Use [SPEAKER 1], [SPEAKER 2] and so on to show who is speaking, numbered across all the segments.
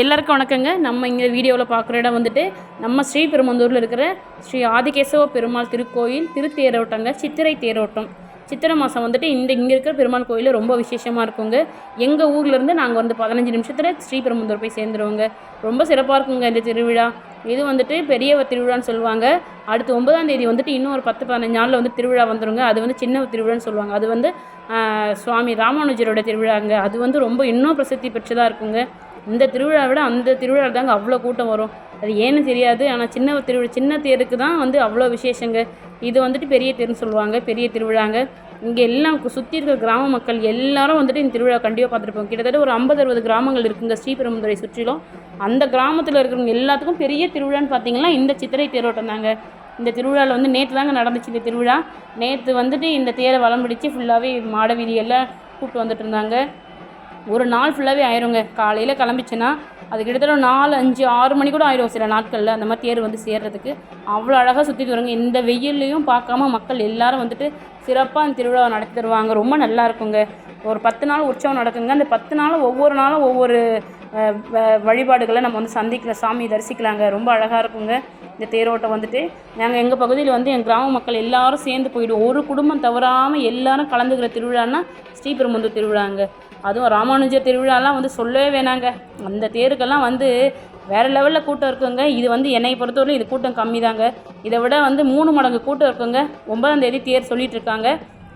[SPEAKER 1] எல்லாருக்கும் வணக்கங்க. நம்ம இங்கே வீடியோவில் பார்க்குற இடம் வந்துட்டு நம்ம ஸ்ரீபெரும்பந்தூரில் இருக்கிற ஸ்ரீ ஆதிகேசவ பெருமாள் திருக்கோயில் திருத்தேரோட்டங்க சித்திரை தேரோட்டம். சித்திரை மாதம் வந்துட்டு இந்த இங்கே இருக்கிற பெருமாள் கோயில் ரொம்ப விசேஷமாக இருக்குங்க. எங்கள் ஊர்லேருந்து நாங்கள் வந்து பதினஞ்சு நிமிஷத்தில் ஸ்ரீபெரும்பந்தூர் போய் சேர்ந்துருவோங்க. ரொம்ப சிறப்பாக இருக்குங்க இந்த திருவிழா. இது வந்துட்டு பெரியவர் திருவிழான்னு சொல்லுவாங்க. அடுத்து ஒன்பதாம் தேதி வந்துட்டு இன்னும் ஒரு பத்து பதினஞ்சு நாளில் வந்து திருவிழா வந்துருங்க. அது வந்து சின்ன திருவிழான்னு சொல்லுவாங்க. அது வந்து சுவாமி ராமானுஜரோட திருவிழாங்க. அது வந்து ரொம்ப இன்னும் பிரசித்தி பெற்றதாக இருக்குங்க. இந்த திருவிழா விட அந்த திருவிழா தாங்க அவ்வளோ கூட்டம் வரும். அது ஏன்னு தெரியாது. ஆனால் சின்ன திருவிழா சின்ன தேருக்கு தான் வந்து அவ்வளோ விசேஷங்க. இது வந்துட்டு பெரிய தேர்னு சொல்லுவாங்க பெரிய திருவிழாங்க. இங்கே எல்லாம் சுற்றி இருக்கிற கிராம மக்கள் எல்லாரும் வந்துட்டு இந்த திருவிழா கண்டிப்பாக பார்த்துருப்போம் கிட்டத்தட்ட ஒரு ஐம்பது அறுபது கிராமங்கள் இருக்குங்க ஸ்ரீபெரும்புதுரை சுற்றிலும். அந்த கிராமத்தில் இருக்கிறவங்க எல்லாத்துக்கும் பெரிய திருவிழான்னு பார்த்தீங்கன்னா இந்த சித்திரை தேரோட்டம் தாங்க. இந்த திருவிழாவில் வந்து நேற்று தாங்க நடந்துச்சு இந்த திருவிழா. நேற்று வந்துட்டு இந்த தேரை வளம் பிடிச்சு ஃபுல்லாகவே மாட வீதியெல்லாம் கூப்பிட்டு வந்துட்டு இருந்தாங்க. ஒரு நாள் ஃபுல்லாகவே ஆயிருங்க. காலையில் கிளம்பிச்சுன்னா அது கிட்டத்தட்ட நாலு அஞ்சு ஆறு மணி கூட ஆயிரும் சில நாட்களில். அந்த மாதிரி தேர் வந்து சேர்றதுக்கு. அவ்வளோ அழகாக சுற்றிட்டு வருங்க இந்த வெயில்லையும் பார்க்காம மக்கள் எல்லாரும் வந்துட்டு சிறப்பாக அந்த திருவிழாவை நடத்தி தருவாங்க. ரொம்ப நல்லா இருக்குங்க. ஒரு பத்து நாள் உற்சவம் நடக்குங்க. அந்த பத்து நாளும் ஒவ்வொரு நாளும் ஒவ்வொரு வழிபாடுகளை நம்ம வந்து சந்திக்கலாம் சாமியை தரிசிக்கலாங்க. ரொம்ப அழகாக இருக்குங்க. இந்த தேரோட்டம் வந்துட்டு. நாங்கள் எங்கள் பகுதியில் வந்து எங்கள் கிராம மக்கள் எல்லாரும் சேர்ந்து போயிடுவோம். ஒரு குடும்பம் தவறாமல் எல்லாரும் கலந்துக்கிற திருவிழான்னா ஸ்ரீபெரும்புந்தூர் திருவிழாங்க. அதுவும் ராமானுஜர் திருவிழாலாம் வந்து சொல்லவே வேணாங்க. அந்த தேருக்கெல்லாம் வந்து வேறு லெவலில் கூட்டம் இருக்குங்க. இது வந்து என்னை பொறுத்தவரையும் இது கூட்டம் கம்மி தாங்க இதை விட வந்து மூணு மடங்கு கூட்டம் இருக்குங்க. ஒன்பதாம் தேதி தேர் சொல்லிகிட்டு இருக்காங்க.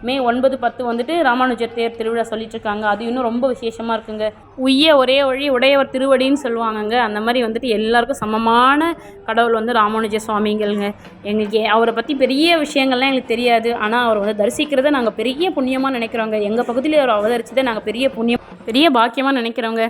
[SPEAKER 1] மே ஒன்பது பத்து வந்துட்டு ராமானுஜர் தேர் திருவிழா சொல்லிட்டுருக்காங்க. அது இன்னும் ரொம்ப விசேஷமாக இருக்குங்க. உய்ய ஒரே வழி உடையவர் திருவடின்னு சொல்லுவாங்கங்க. அந்த மாதிரி வந்துட்டு எல்லாருக்கும் சமமான கடவுள் வந்து ராமானுஜ சுவாமிங்கள்ங்க. எங்களுக்கு அவரை பற்றி பெரிய விஷயங்கள்லாம் எங்களுக்கு தெரியாது. ஆனால் அவர் வந்து தரிசிக்கிறத நாங்கள் பெரிய புண்ணியமாக நினைக்கிறோங்க. எங்கள் பகுதியில் அவர் அவதரிச்சதை நாங்கள் பெரிய புண்ணியம் பெரிய பாக்கியமாக நினைக்கிறோங்க.